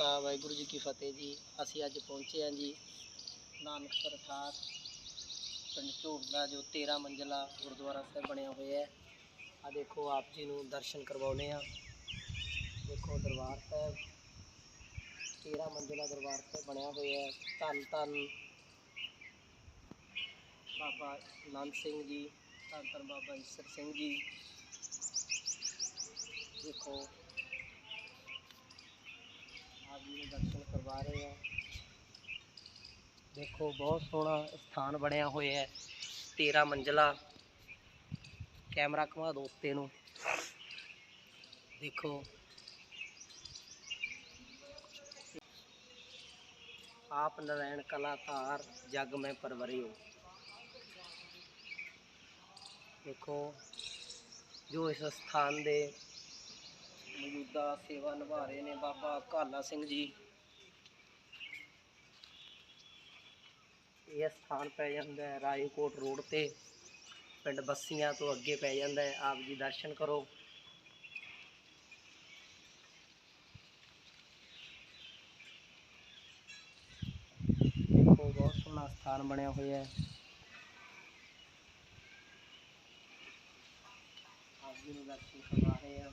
ਖਾਲਸਾ ਵਾਹਿਗੁਰੂ ਜੀ ਕੀ ਫਤਿਹ ਜੀ। ਅਸੀਂ ਅੱਜ ਪਹੁੰਚੇ ਹਾਂ ਜੀ ਨਾਨਕਸਰ ਠਾਠ ਪਿੰਡ ਝੋੜਾ ਜੋ 13 ਮੰਜ਼ਲਾ ਗੁਰਦੁਆਰਾ ਸਾਹਿਬ ਬਣਿਆ ਹੋਇਆ ਹੈ। ਆ ਦੇਖੋ, ਆਪ ਜੀ ਨੂੰ ਦਰਸ਼ਨ ਕਰਵਾਉਨੇ ਆ ਦੇਖੋ, ਦਰਬਾਰ ਸਾਹਿਬ 13 ਮੰਜ਼ਲਾ ਦਰਬਾਰ ਸਾਹਿਬ ਬਣਿਆ ਹੋਇਆ ਹੈ। ਧੰਨ ਧੰਨ ਬਾਬਾ ਨੰਦ ਸਿੰਘ ਜੀ, ਧੰਨ ਧੰਨ ਬਾਬਾ ਈਸਰ ਸਿੰਘ ਜੀ। ਦੇਖੋ ਜੀ ਨੂੰ ਦਰਸ਼ਨ ਕਰਵਾ ਰਹੇ ਆ। ਦੇਖੋ, ਬਹੁਤ ਸੋਹਣਾ ਸਥਾਨ ਬਣਿਆ ਹੋਇਆ ਹੈ। 13 ਮੰਜ਼ਲਾ। ਕੈਮਰਾ ਘੁਮਾ ਦੋ ਉੱਤੇ ਨੂੰ। ਦੇਖੋ। ਆਪ ਨਰੈਣ ਕਲਾਕਾਰ, ਜਗ ਮੈਂ ਪਰਵਰਿਓ। ਦੇਖੋ, ਜੋ ਇਸ ਸਥਾਨ ਦੇ ਮੌਜੂਦਾ ਸੇਵਾ ਨਿਭਾ ਰਹੇ ਨੇ ਬਾਬਾ ਕਾਲਾ ਸਿੰਘ ਜੀ। ਇਹ ਸਥਾਨ ਪੈ ਜਾਂਦਾ ਹੈ ਰਾਏਕੋਟ ਰੋਡ ਤੇ। ਪਿੰਡ ਬੱਸੀਆਂ ਤੋਂ ਅੱਗੇ ਪੈ ਜਾਂਦਾ ਹੈ। ਆਪ ਜੀ ਦਰਸ਼ਨ ਕਰੋ। ਦੇਖੋ, ਬਹੁਤ ਸੋਹਣਾ ਸਥਾਨ ਬਣਿਆ ਹੋਇਆ ਹੈ। ਆਪ ਜੀ ਨੂੰ ਦਰਸ਼ਨ ਕਰਵਾ ਰਹੇ ਆ